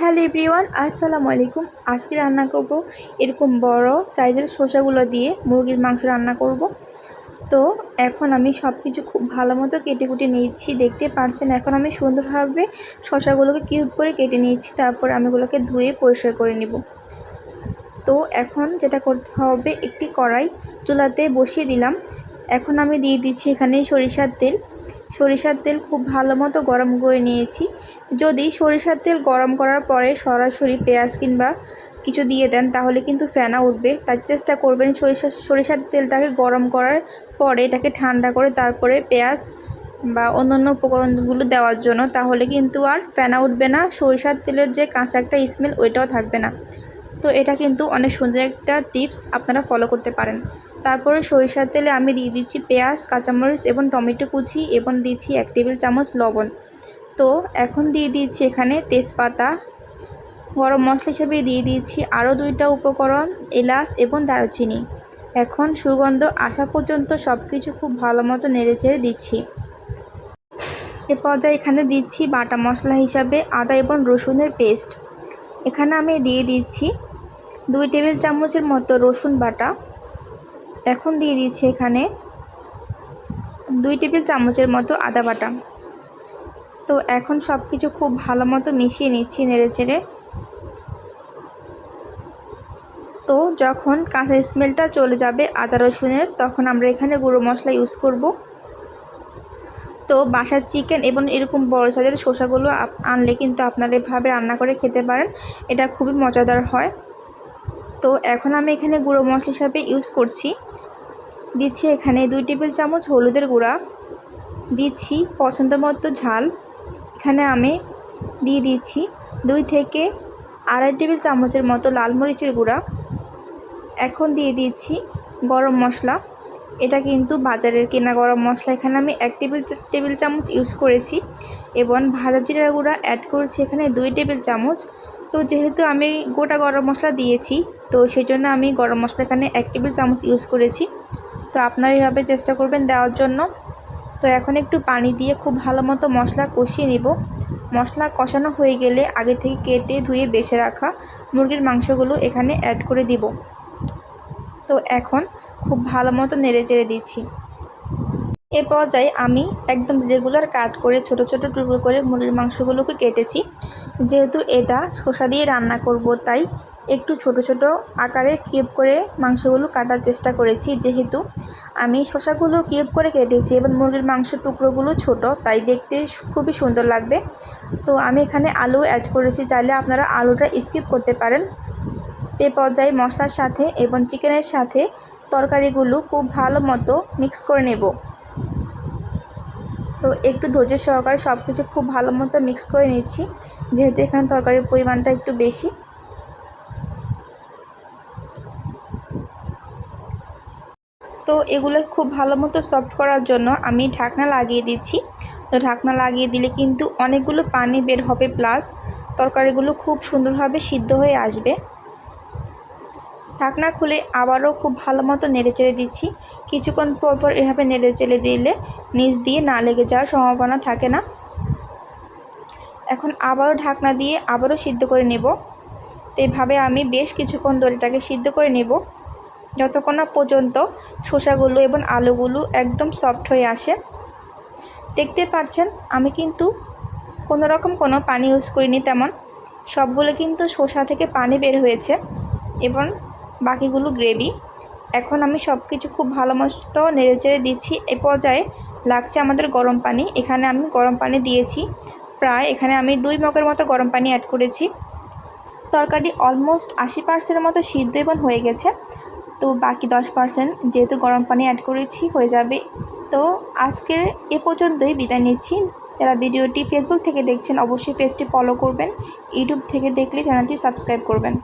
Hello everyone, আসসালামু আলাইকুম। আজকে রান্না করব এরকম বড় সাইজের শসাগুলো দিয়ে মুরগির মাংস রান্না করব। তো এখন আমি সব কিছু খুব ভালো মতো কেটে কুটে নিয়েছি, দেখতে পারছেন? এখন আমি সুন্দরভাবে শসাগুলোকে কিউব করে কেটে নিয়েছি, তারপর আমি ওগুলোকে ধুয়ে পরিষ্কার করে নেব। তো এখন যেটা করতে হবে, একটি কড়াই চুলাতে বসিয়ে দিলাম। এখন আমি দিয়ে দিচ্ছি এখানে সরিষার তেল। সরিষার তেল খুব ভালো মতো গরম করে নিয়েছি। যদি সরিষার তেল গরম করার পরে সরাসরি পেঁয়াজ কিংবা কিছু দিয়ে দেন, তাহলে কিন্তু ফেনা উঠবে। তার চেষ্টা করবেন সরিষা, সরিষার তেলটাকে গরম করার পরে এটাকে ঠান্ডা করে তারপরে পেঁয়াজ বা অন্যান্য উপকরণগুলো দেওয়ার জন্য, তাহলে কিন্তু আর ফেনা উঠবে না। সরিষার তেলের যে কাঁচা একটা স্মেল, ওইটাও থাকবে না। তো এটা কিন্তু অনেক সুন্দর একটা টিপস আপনারা ফলো করতে পারেন। তারপরে সরিষার তেলে আমি দিয়ে দিচ্ছি পেঁয়াজ, কাঁচামরিচ এবং টমেটো কুচি এবং দিচ্ছি এক টেবিল চামচ লবণ। তো এখন দিয়ে দিচ্ছি এখানে তেজপাতা। গরম মশলা হিসেবে দিয়ে দিচ্ছি আরও দুইটা উপকরণ, এলাচ এবং দারুচিনি। এখন সুগন্ধ আসা পর্যন্ত সব কিছু খুব ভালো মতো নেড়ে চেড়ে দিচ্ছি। এ পর্যায়ে এখানে দিচ্ছি বাটা মশলা হিসাবে আদা এবং রসুনের পেস্ট। এখানে আমি দিয়ে দিচ্ছি দুই টেবিল চামচের মতো রসুন বাটা। এখন দিয়ে দিচ্ছি এখানে দুই টেবিল চামচের মতো আদা বাটা। তো এখন সব কিছু খুব ভালো মতো মিশিয়ে নিচ্ছি নেড়ে চেড়ে। তো যখন কাঁচা স্মেলটা চলে যাবে আদা রসুনের, তখন আমরা এখানে গুঁড়ো মশলা ইউজ করব। তো বাসার চিকেন এবং এরকম বড় সাইজের শসাগুলো আনলে কিন্তু আপনারা এভাবে রান্না করে খেতে পারেন। এটা খুবই মজাদার হয়। তো এখন আমি এখানে গুঁড়ো মশলা হিসাবে ইউজ করছি। দিচ্ছি এখানে দুই টেবিল চামচ হলুদের গুঁড়া। দিচ্ছি পছন্দ মতো ঝাল। এখানে আমি দিয়ে দিচ্ছি দুই থেকে আড়াই টেবিল চামচের মতো লাল মরিচের গুঁড়া। এখন দিয়ে দিচ্ছি গরম মশলা। এটা কিন্তু বাজারের কেনা গরম মশলা। এখানে আমি এক টেবিল টেবিল চামচ ইউজ করেছি। এবং ভাজা জিরা গুঁড়া অ্যাড করেছি এখানে দুই টেবিল চামচ। তো যেহেতু আমি গোটা গরম মশলা দিয়েছি, তো সেই জন্য আমি গরম মশলা এখানে এক টেবিল চামচ ইউজ করেছি। তো আপনারা এভাবে চেষ্টা করবেন দেওয়ার জন্য। তো এখন একটু পানি দিয়ে খুব ভালো মতো মশলা কষিয়ে নেব। মশলা কষানো হয়ে গেলে আগে থেকে কেটে ধুয়ে বেছে রাখা মুরগির মাংসগুলো এখানে অ্যাড করে দিব। তো এখন খুব ভালো মতো নেড়ে চেড়ে দিচ্ছি। এ পর্যায়ে আমি একদম রেগুলার কাট করে ছোট ছোট টুকরো করে মুরগির মাংসগুলোকে কেটেছি। যেহেতু এটা শসা দিয়ে রান্না করব, তাই একটু ছোট ছোট আকারে কিউব করে মাংসগুলো কাটার চেষ্টা করেছি। যেহেতু আমি শসাগুলো কিউব করে কেটেছি এবং মুরগির মাংসের টুকরোগুলো ছোট, তাই দেখতে খুবই সুন্দর লাগবে। তো আমি এখানে আলু অ্যাড করেছি, চাইলে আপনারা আলুটা স্কিপ করতে পারেন। তে পর্যায়ে মশলার সাথে এবং চিকেনের সাথে তরকারিগুলো খুব ভালো মতো মিক্স করে নেব। তো একটু ধৈর্য সহকারে সব কিছু খুব ভালো মতো মিক্স করে নিচ্ছি। যেহেতু এখানে তরকারির পরিমাণটা একটু বেশি। তো এগুলো খুব ভালো মতো সফট করার জন্য আমি ঢাকনা লাগিয়ে দিচ্ছি। তো ঢাকনা লাগিয়ে দিলে কিন্তু অনেকগুলো পানি বের হবে প্লাস তরকারিগুলো খুব সুন্দরভাবে সিদ্ধ হয়ে আসবে। ঢাকনা খুলে আবারও খুব ভালো মতো নেড়ে চেড়ে দিচ্ছি। কিছুক্ষণ পর পর এভাবে নেড়ে চেড়ে দিলে নিচ দিয়ে না লেগে যাওয়ার সম্ভাবনা থাকে না। এখন আবারও ঢাকনা দিয়ে আবারও সিদ্ধ করে নেব। তো এভাবে আমি বেশ কিছুক্ষণ দড়িটাকে সিদ্ধ করে নেব। যতক্ষণ না পর্যন্ত শসাগুলো এবং আলুগুলো একদম সফট হয়ে আসে। দেখতে পাচ্ছেন, আমি কিন্তু কোনো রকম কোনো পানি ইউজ করিনি তেমন। সবগুলো কিন্তু শসা থেকে পানি বের হয়েছে এবং বাকিগুলো গ্রেভি এখন আমি সব কিছু খুব ভালো মতো নেড়ে চেড়ে দিচ্ছি। এ পর্যায়ে লাগছে আমাদের গরম পানি। এখানে আমি গরম পানি দিয়েছি। প্রায় এখানে আমি দুই মগের মতো গরম পানি অ্যাড করেছি। তরকারি অলমোস্ট আশি পার্সেন্টের মতো সিদ্ধ এবং হয়ে গেছে। তো বাকি দশ পার্সেন্ট যেহেতু গরম পানি অ্যাড করেছি, হয়ে যাবে। তো আজকের এ পর্যন্তই বিদায় নিচ্ছি। যারা ভিডিওটি ফেসবুক থেকে দেখছেন, অবশ্যই পেজটি ফলো করবেন। ইউটিউব থেকে দেখলে চ্যানেলটি সাবস্ক্রাইব করবেন।